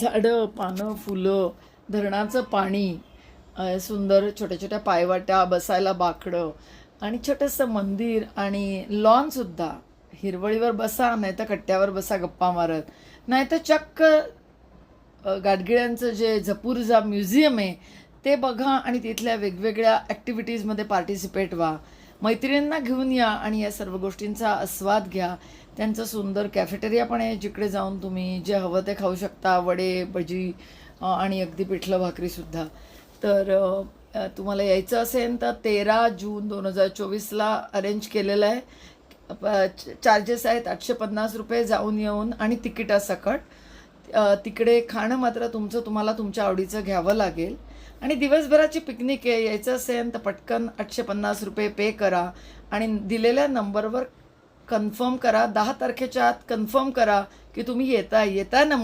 झाडं पानं फुलं धरणाचं पाणी सुंदर छोट्या छोट्या पायवाट्या बसायला बाकडं आणि छोटंसं मंदिर आणि लॉनसुद्धा हिरवळीवर बसा नाही तर कट्ट्यावर बसा गप्पा मारत. नाही तर चक्क गाडगिळ्यांचं जे झपूरजा म्युझियम आहे ते बघा आणि तिथल्या वेगवेगळ्या ॲक्टिव्हिटीजमध्ये पार्टिसिपेट व्हा. मैत्रिणींना घेऊन या आणि या सर्व गोष्टींचा आस्वाद घ्या. त्यांचं सुंदर कॅफेटेरिया पण आहे जिकडे जाऊन तुम्ही जे हवं ते खाऊ शकता वडे भजी आणि अगदी पिठलं भाकरीसुद्धा तर तुम्हाला यायचं असेल तर तेरा जून दोन हजार चोवीसला अरेंज केलेलं आहे. चार्जेस आहेत आठशे पन्नास रुपये जाऊन येऊन आणि तिकिटासकट. तिकडे खाणं मात्र तुमचं तुम्हाला तुमच्या आवडीचं घ्यावं लागेल. आणि दिवसभराची पिकनिक आहे यायचं असेल तर पटकन आठशे पन्नास रुपये पे करा. आणि दिलेल्या नंबरवर कन्फर्म करा. दहा तारखेच्या आत कन्फर्म करा की तुम्ही येता येता ना मग